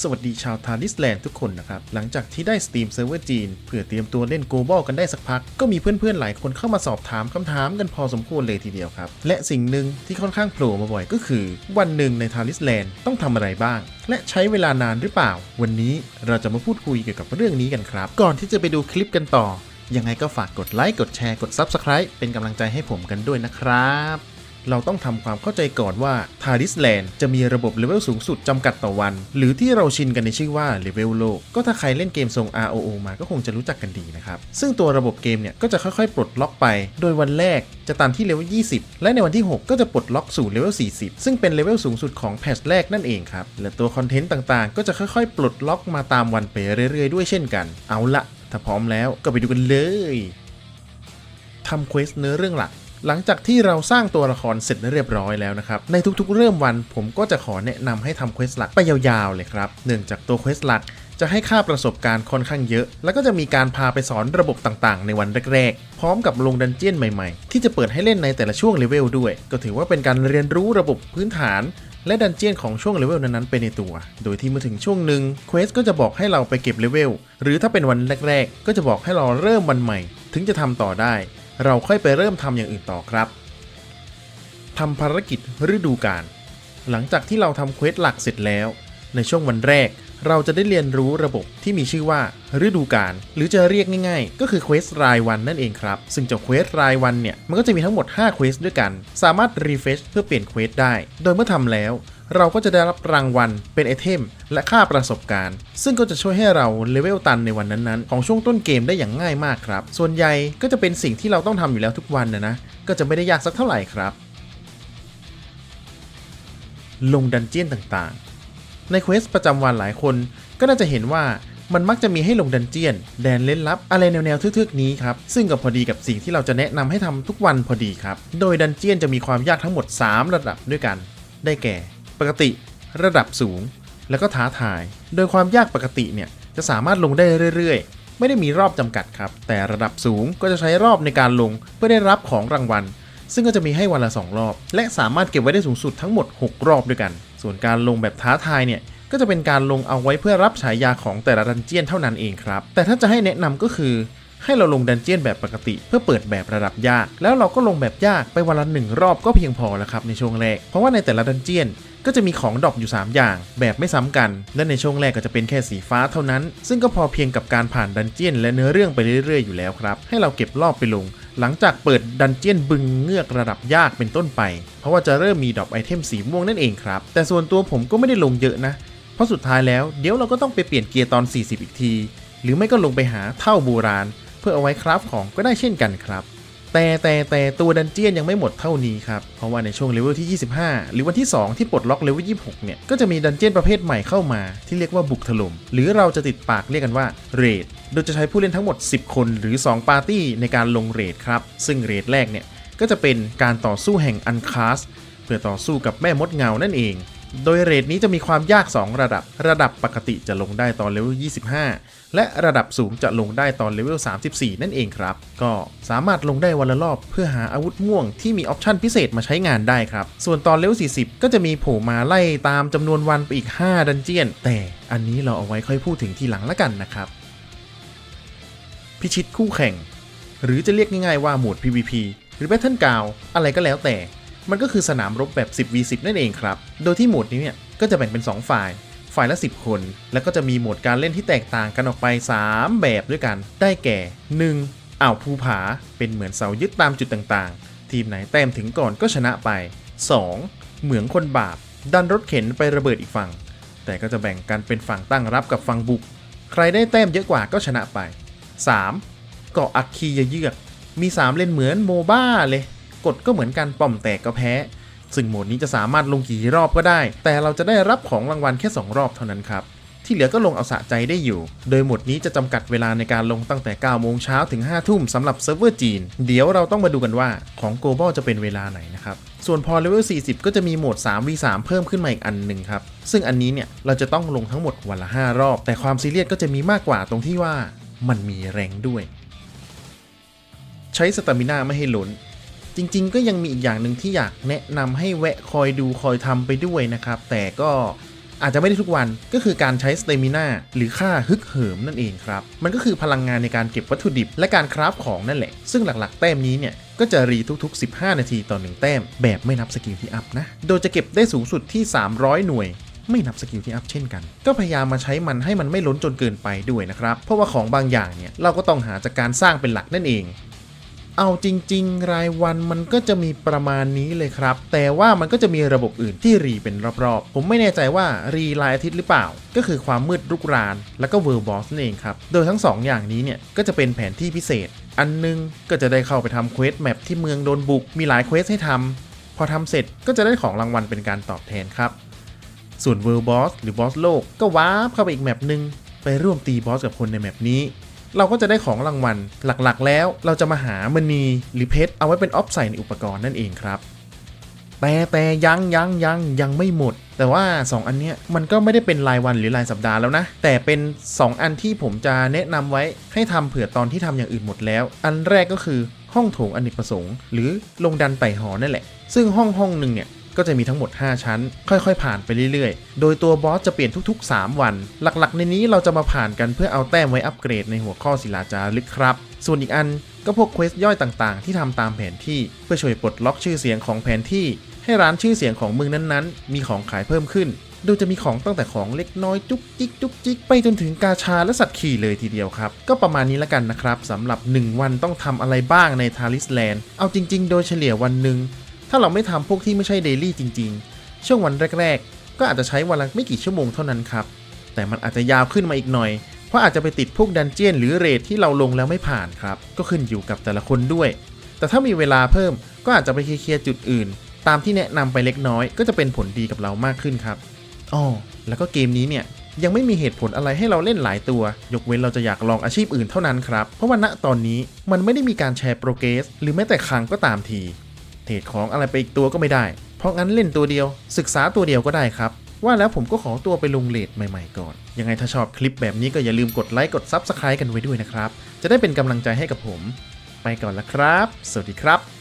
สวัสดีชาวทาริสแลนด์ทุกคนนะครับ หลังจากที่ได้สตรีมเซิร์ฟเวอร์จีน เพื่อเตรียมตัวเล่นโกลบอลกันได้สักพัก ก็มีเพื่อนๆ หลายคนเข้ามาสอบถามคำถามกันพอสมควรเลยทีเดียวครับ และสิ่งหนึ่งที่ค่อนข้างโผล่มาบ่อยก็คือ วันหนึ่งในทาริสแลนด์ต้องทำอะไรบ้าง และใช้เวลานานหรือเปล่า วันนี้เราจะมาพูดคุยเกี่ยวกับเรื่องนี้กันครับ ก่อนที่จะไปดูคลิปกันต่อ ยังไงก็ฝากกดไลค์กดแชร์กด Subscribe เป็นกำลังใจให้ผมกันด้วยนะครับ เราต้องทำความเข้าใจก่อนว่าทาริสแลนด์จะมีระบบเลเวลสูงสุดจำกัดต่อวัน หรือที่เราชินกันในชื่อว่าเลเวลโลก ก็ถ้าใครเล่นเกมทรง ROO มาก็คงจะรู้จักกันดีนะครับ ซึ่งตัวระบบเกมเนี่ยก็จะค่อยๆ ปลดล็อกไป โดยวันแรกจะตันที่เลเวล 20 และในวันที่ 6 ก็จะปลดล็อกสู่เลเวล 40 ซึ่งเป็นเลเวลสูงสุดของแพทช์แรกนั่นเองครับ และตัวคอนเทนต์ต่างๆ ก็จะค่อยๆ ปลดล็อกมาตามวันไปเรื่อยๆ ด้วยเช่นกัน เอาละถ้าพร้อมแล้วก็ไปดูกันเลยทำเควสเนื้อเรื่องหลัก หลังจากที่เราสร้างตัวละครเสร็จเรียบร้อยแล้วนะครับ ในทุกๆ เริ่มวันผมก็จะขอแนะนำให้ทำเควสหลักไปยาวๆเลยครับ เนื่องจากตัวเควสหลักจะให้ค่าประสบการณ์ค่อนข้างเยอะ แล้วก็จะมีการพาไปสอนระบบต่างๆ ในวันแรกๆ พร้อมกับลงดันเจียนใหม่ๆ ที่จะเปิดให้เล่นในแต่ละช่วงเลเวลด้วย ก็ถือว่าเป็นการเรียนรู้ระบบพื้นฐาน และดันเจียนของช่วงเลเวลนั้นๆไปในตัว โดยที่เมื่อถึงช่วงหนึ่งเควสก็จะบอกให้เราไปเก็บเลเวล หรือถ้าเป็นวันแรกๆ ก็จะบอกให้เราเริ่มวันใหม่ ถึงจะทำต่อได้ เราค่อยไปเริ่มทำอย่างอื่นต่อครับทำภารกิจฤดูกาลหลังจากที่เราทำเควสหลักเสร็จแล้ว ในช่วงวันแรก เราจะได้เรียนรู้ระบบที่มีชื่อว่า ฤดูกาลหรือจะเรียกง่ายๆ ก็คือเควสรายวันนั่นเองครับ ซึ่งเจ้าเควสรายวันเนี่ย มันก็จะมีทั้งหมด5เควสด้วยกัน สามารถรีเฟชเพื่อเปลี่ยนเควสได้ โดยเมื่อทำแล้ว เราก็จะได้รับรางวัลเป็นไอเทม และค่าประสบการณ์ ซึ่งก็จะช่วยให้เราเลเวลตันในวันนั้นๆ ของช่วงต้นเกมได้อย่างง่ายมากครับ ส่วนใหญ่ก็จะเป็นสิ่งที่เราต้องทำอยู่แล้วทุกวันนะนะ ก็จะไม่ได้ยากสักเท่าไหร่ครับ ลงดันเจียนต่างๆ ในเควสประจำวันหลายคนก็น่าจะเห็นว่ามันมักจะมีให้ลงดันเจียน แดนเล่นลับ อะไรแนวๆทึกๆนี้ครับ ซึ่งก็พอดีกับสิ่งที่เราจะแนะนำให้ทำทุกวันพอดีครับ โดยดันเจียนจะมีความยากทั้งหมด 3 ระดับด้วยกัน ได้แก่ กติระดับสูง แล้วก็ท้าทาย โดยความยากปกติเนี่ยจะสามารถลงได้เรื่อยๆ ไม่ได้มีรอบจำกัดครับ แต่ระดับสูงก็จะใช้รอบในการลงเพื่อได้รับของรางวัล ซึ่งก็จะมีให้วันละ 2 รอบ และสามารถเก็บไว้ได้สูงสุดทั้งหมด 6 รอบด้วยกัน ส่วนการลงแบบท้าทายเนี่ยก็จะเป็นการลงเอาไว้เพื่อรับฉายาของแต่ละดันเจียนเท่านั้นเองครับ แต่ถ้าจะให้แนะนำก็คือ ให้เราลงดันเจียนแบบปกติ เพื่อเปิดแบบระดับยาก แล้วเราก็ลงแบบยากไปวันละหนึ่งรอบก็เพียงพอแล้วครับในช่วงแรก เพราะว่าในแต่ละดันเจียนก็จะมีของดรอปอยู่ 3 อย่าง แบบไม่ซ้ำกัน และในช่วงแรกก็จะเป็นแค่สีฟ้าเท่านั้น ซึ่งก็พอเพียงกับการผ่านดันเจียนและเนื้อเรื่องไปเรื่อยๆอยู่แล้วครับ ให้เราเก็บรอบไปลง หลังจากเปิดดันเจียนบึงเงือกระดับยากเป็นต้นไป เพราะว่าจะเริ่มมีดรอปไอเทมสีม่วงนั่นเองครับ แต่ส่วนตัวผมก็ไม่ได้ลงเยอะนะ เพราะสุดท้ายแล้วเดี๋ยวเราก็ต้องไปเปลี่ยนเกียร์ตอน 40 อีกที หรือไม่ก็ลงไปหาเท่าโบราณ พื่อเอาไว้คราฟของก็ได้เช่นกันครับ แต่แต่แต่ตัวดันเจียนยังไม่หมดเท่านี้ครับ เพราะว่าในช่วงเลเวลที่ 25 หรือวันที่ 2 ที่ปลดล็อกเลเวล26 เนี่ย ก็จะมีดันเจียนประเภทใหม่เข้ามา ที่เรียกว่าบุกถล่ม หรือเราจะติดปากเรียกกันว่าเรด โดยจะใช้ผู้เล่นทั้งหมด 10 คนหรือ 2 ปาร์ตี้ในการลงเรดครับ ซึ่งเรดแรกเนี่ยก็จะเป็นการต่อสู้แห่งอันคาสเพื่อต่อสู้กับแม่มดเงานั่นเอง โดยเรทนี้จะมีความยาก 2 ระดับ ระดับปกติจะลงได้ตอนเลเวล 25 และระดับสูงจะลงได้ตอนเลเวล 34 นั่นเองครับ ก็สามารถลงได้วันละรอบเพื่อหาอาวุธม่วงที่มีออปชันพิเศษมาใช้งานได้ครับ ส่วนตอนเลเวล 40 ก็จะมีโผล่มาไล่ตามจำนวนวันไปอีก 5 ดันเจียน แต่อันนี้เราเอาไว้ค่อยพูดถึงทีหลังละกันนะครับ พิชิตคู่แข่ง หรือจะเรียกง่ายๆว่าโหมด PVP หรือ Battle g r o u n อะไรก็แล้วแต่ มันก็คือสนามรบแบบ 10v10 นั่นเองครับ โดยที่โหมดนี้เนี่ยก็จะแบ่งเป็น 2 ฝ่าย ฝ่ายละ 10 คน แล้วก็จะมีโหมดการเล่นที่แตกต่างกันออกไป 3 แบบด้วยกัน ได้แก่ 1. อ่าวภูผา เป็นเหมือนเสายึดตามจุดต่างๆ ทีมไหนแต้มถึงก่อนก็ชนะไป 2. เหมืองคนบาป ดันรถเข็นไประเบิดอีกฝั่ง แต่ก็จะแบ่งกันเป็นฝั่งตั้งรับกับฝั่งบุก ใครได้แต้มเยอะกว่าก็ชนะไป 3. เกาะอัคคียเยือก มี 3 เล่นเหมือนโมบ้าเลย กดก็เหมือนกันป่อมแตกก็แพ้ ซึ่งโหมดนี้จะสามารถลงกี่รอบก็ได้ แต่เราจะได้รับของรางวัลแค่ 2 รอบเท่านั้นครับ ที่เหลือก็ลงเอาสะใจได้อยู่ โดยโหมดนี้จะจำกัดเวลาในการลงตั้งแต่ 9 โมงเช้าถึง 5 ทุ่มสำหรับเซิร์ฟเวอร์จีน เดี๋ยวเราต้องมาดูกันว่าของ Global จะเป็นเวลาไหนนะครับส่วนพอเลเวล 40 ก็จะมีโหมด 3v3 เพิ่มขึ้นมาอีกอันหนึ่งครับ ซึ่งอันนี้เนี่ย เราจะต้องลงทั้งหมดวันละ 5 รอบ แต่ความซีเรียสก็จะมีมากกว่าตรงที่ว่ามันมีแรงด้วย ใช้สตามิน่าไม่ให้หล้น จริง ๆ ก็ยังมีอีกอย่างหนึ่งที่อยากแนะนำให้แวะคอยดูคอยทำไปด้วยนะครับ แต่ก็อาจจะไม่ได้ทุกวันก็คือการใช้สเตมินาหรือค่าฮึกเหิมนั่นเองครับ มันก็คือพลังงานในการเก็บวัตถุดิบ และการคราฟของนั่นแหละ ซึ่งหลักๆ แต้มนี้เนี่ย ก็จะรีทุกๆ 15 นาทีต่อ 1 แต้ม แบบไม่นับสกิลที่อัพนะ โดยจะเก็บได้สูงสุดที่ 300 หน่วย ไม่นับสกิลที่อัพเช่นกัน ก็พยายามมาใช้มันให้มันไม่ล้นจนเกินไปด้วยนะครับเพราะว่าของบางอย่างเนี่ยเราก็ต้องหาจากการสร้างเป็นหลักนั่นเอง เอาจริง ๆ รายวันมันก็จะมีประมาณนี้เลยครับ แต่ว่ามันก็จะมีระบบอื่นที่รีเป็นรอบๆ ผมไม่แน่ใจว่ารีรายอาทิตย์หรือเปล่า ก็คือความมืดรุกราน แล้วก็เวิร์บอสนั่นเองครับ โดยทั้ง 2 อย่างนี้เนี่ย ก็จะเป็นแผนที่พิเศษ อันนึงก็จะได้เข้าไปทำเควสแมปที่เมืองโดนบุก มีหลายเควสให้ทำพอทำเสร็จก็จะได้ของรางวัลเป็นการตอบแทนครับ ส่วน World Boss หรือ Boss โลกก็วาร์ปเข้าไปอีกแมปหนึ่งไปร่วมตีบอสกับคนในแมปนี้ เราก็จะได้ของรางวัล หลักๆ แล้วเราจะมาหามณีหรือเพชรเอาไว้เป็นออฟใส่ในอุปกรณ์นั่นเองครับ แต่แต่ยังยังยังยังไม่หมด แต่ว่า 2 อันเนี้ยมันก็ไม่ได้เป็นรายวันหรือรายสัปดาห์แล้วนะ แต่เป็น 2 อันที่ผมจะแนะนำไว้ให้ทำเผื่อตอนที่ทำอย่างอื่นหมดแล้ว อันแรกก็คือห้องโถงอเนกประสงค์ หรือลงดันไต่หอนั่นแหละ ซึ่งห้องห้องหนึ่งเนี่ย ก็จะมีทั้งหมด 5 ชั้น ค่อยๆ ผ่านไปเรื่อยๆ โดยตัวบอสจะเปลี่ยนทุกๆ 3 วัน หลักๆ ในนี้เราจะมาผ่านกันเพื่อเอาแต้มไว้อัปเกรดในหัวข้อศิลาจารึกครับ ส่วนอีกอันก็พวกเควสย่อยต่างๆ ที่ทำตามแผนที่เพื่อช่วยปลดล็อกชื่อเสียงของแผนที่ ให้ร้านชื่อเสียงของเมืองนั้นๆ มีของขายเพิ่มขึ้น โดยจะมีของตั้งแต่ของเล็กน้อยจุกจิกจุกจิกไปจนถึงกาชาและสัตว์ขี่เลยทีเดียวครับ ก็ประมาณนี้แล้วกันนะครับสำหรับ 1 วันต้องทำอะไรบ้างในทาริสแลนด์เอาจริง ๆ โดยเฉลี่ยวันหนึ่ง ถ้าเราไม่ทำพวกที่ไม่ใช่เดลี่จริงๆ ช่วงวันแรก ๆ ก็อาจจะใช้วันละไม่กี่ชั่วโมงเท่านั้นครับ แต่มันอาจจะยาวขึ้นมาอีกหน่อย เพราะอาจจะไปติดพวกดันเจียนหรือเรทที่เราลงแล้วไม่ผ่านครับ ก็ขึ้นอยู่กับแต่ละคนด้วย แต่ถ้ามีเวลาเพิ่มก็อาจจะไปเคลียร์จุดอื่น ตามที่แนะนำไปเล็กน้อย ก็จะเป็นผลดีกับเรามากขึ้นครับอ๋อแล้วก็เกมนี้เนี่ยยังไม่มีเหตุผลอะไรให้เราเล่นหลายตัว ยกเว้นเราจะอยากลองอาชีพอื่นเท่านั้นครับ เพราะว่าณตอนนี้มันไม่ได้มีการแชร์โปรเกรสหรือแม้แต่ครั้งก็ตามที เทรดของอะไรไปอีกตัวก็ไม่ได้ เพราะงั้นเล่นตัวเดียว ศึกษาตัวเดียวก็ได้ครับ ว่าแล้วผมก็ขอตัวไปลงเลทใหม่ๆก่อน ยังไงถ้าชอบคลิปแบบนี้ก็อย่าลืมกดไลค์กด Subscribe กันไว้ด้วยนะครับ จะได้เป็นกำลังใจให้กับผม ไปก่อนละครับ สวัสดีครับ